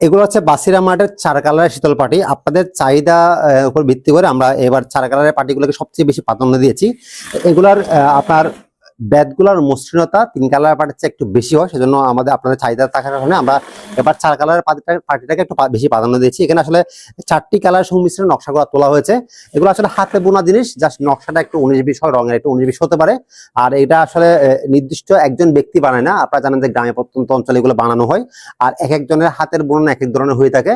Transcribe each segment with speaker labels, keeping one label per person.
Speaker 1: এগুলো হচ্ছে বাসিরা মাঠের চার কালারের শীতল পাটি। আপনাদের চাহিদা উপর ভিত্তি করে আমরা এবার চার কালারের পাটিগুলোকে সবচেয়ে বেশি প্রাধান্য দিয়েছি। এগুলার আপনার ব্যাটগুলোর মসৃণতা তিন কালার পাটির চেয়ে একটু বেশি হয়, সেজন্য আমাদের আপনাদের চাহিদা থাকার কারণে আমরা এবার চার কালারের পাটিটা পাটিটাকে একটু বেশি প্রাধান্য দিয়েছি। এখানে আসলে চারটি কালার সংমিশ্রণে নকশাগুলো তোলা হয়েছে। এগুলো আসলে হাতে বোনা জিনিস জাস্ট নকশাটা একটু উনিশ বিশ হয়, রঙের একটু উনিশ বিশ হতে পারে। আর এটা আসলে নির্দিষ্ট একজন ব্যক্তি বানায় না। আপনারা জানেন যে গ্রামে প্রত্যন্ত অঞ্চলে এগুলো বানানো হয়। আর এক একজনের হাতের বুনন এক এক ধরনের হয়ে থাকে।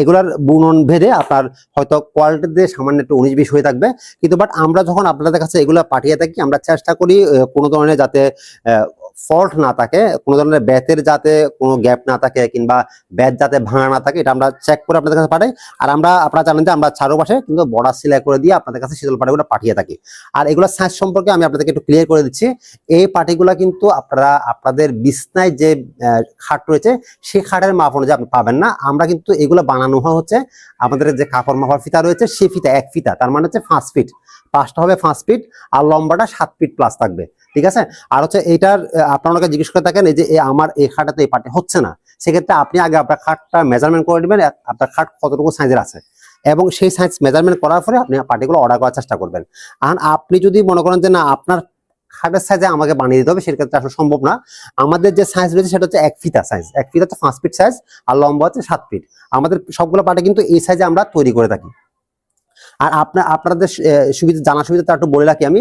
Speaker 1: এগুলার বুনন ভেদে আপনার হয়তো কোয়ালিটি দিয়ে সামান্য একটু উনিশ বিশ হয়ে থাকবে। কিন্তু বাট আমরা যখন আপনাদের কাছে এগুলো পাঠিয়ে থাকি, আমরা চেষ্টা করি কোনো ধরনের যাতে ফল্ট না থাকে, কোনো ধরনের ব্যাথের যাতে কোনো গ্যাপ না থাকে কিংবা ব্যাথ যাতে ভাঙা না থাকে, এটা আমরা চেক করে আপনাদের কাছে পাঠাই। আর আমরা, আপনারা জানেন যে আমরা চারোপাশে কিন্তু বর্ডার সিলাই করে দিয়ে আপনাদের কাছে শীতল পাটিগুলো পাঠিয়ে থাকি। আর এগুলো সাইজ সম্পর্কে আমি আপনাদেরকে একটু ক্লিয়ার করে দিচ্ছি। এই পাটিগুলো কিন্তু আপনারা, আপনাদের বিছনায় যে খাট রয়েছে সেই খাটের মাপ অনুযায়ী আপনি পাবেন না। আমরা কিন্তু এগুলো বানানো হচ্ছে, আমাদের যে কাপড় মাপার ফিতা রয়েছে সেই ফিতা এক ফিতা, তার মানে হচ্ছে পাঁচ ফিট পাঁচটা হবে পাঁচ ফিট আর লম্বাটা সাত ফিট প্লাস থাকবে। ঠিক আছে? আর হচ্ছে এটার আপনারা জিজ্ঞেস করে থাকেন, এই যে আমার এই খাটাতে এই পাটি হচ্ছে না। সেক্ষেত্রে আপনি আগে আপনার খাটটা মেজারমেন্ট করে নেবেন আপনার খাট কতটুকু সাইজের আছে। এবং সেই সাইজ মেজারমেন্ট করার পরে আপনি পার্টিগুলো অর্ডার করার চেষ্টা করবেন। আর আপনি যদি মনে করেন যে, না, আপনার খাটের সাইজে আমাকে বানিয়ে দিতে হবে, সেক্ষেত্রে আসলে সম্ভব না। আমাদের যে সাইজ রয়েছে, সেটা হচ্ছে এক ফিতা সাইজ এক ফিতা হচ্ছে পাঁচ ফিট সাইজ আর লম্বা হচ্ছে সাত ফিট আমাদের সবগুলো পার্টি কিন্তু এই সাইজে আমরা তৈরি করে থাকি। আর আপনার আপনাদের সুবিধা জানা সুবিধা তা একটু বলে রাখি আমি।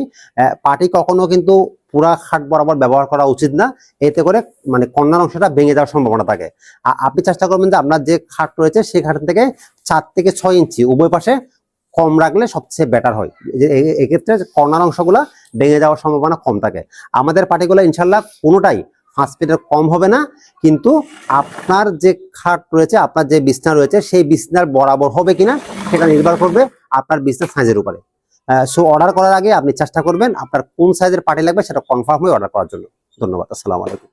Speaker 1: পার্টি কখনো কিন্তু পুরা খাট বরাবর ব্যবহার করা উচিত না। এতে করে মানে কর্নার অংশটা ভেঙে যাওয়ার সম্ভাবনা থাকে। আর আপনি চেষ্টা করবেন যে আপনার যে খাট রয়েছে সেই খাট থেকে চার থেকে ছয় ইঞ্চি উভয় পাশে কম রাখলে সবচেয়ে বেটার হয়। এক্ষেত্রে কর্নার অংশগুলো ভেঙে যাওয়ার সম্ভাবনা কম থাকে। আমাদের পার্টিগুলো ইনশাল্লাহ কোনোটাই পাঁচ ফিটের কম হবে না। কিন্তু আপনার যে খাট রয়েছে, আপনার যে বিছনা রয়েছে, সেই বিছনার বরাবর হবে কিনা সেটা নির্ভর করবে আপনার বিজনেস সাইজের উপরে। সো অর্ডার করার আগে আপনি চেষ্টা করবেন আপনার কোন সাইজের পার্টি লাগবে সেটা কনফার্ম হয়ে অর্ডার করার জন্য। ধন্যবাদ, আসসালামু আলাইকুম।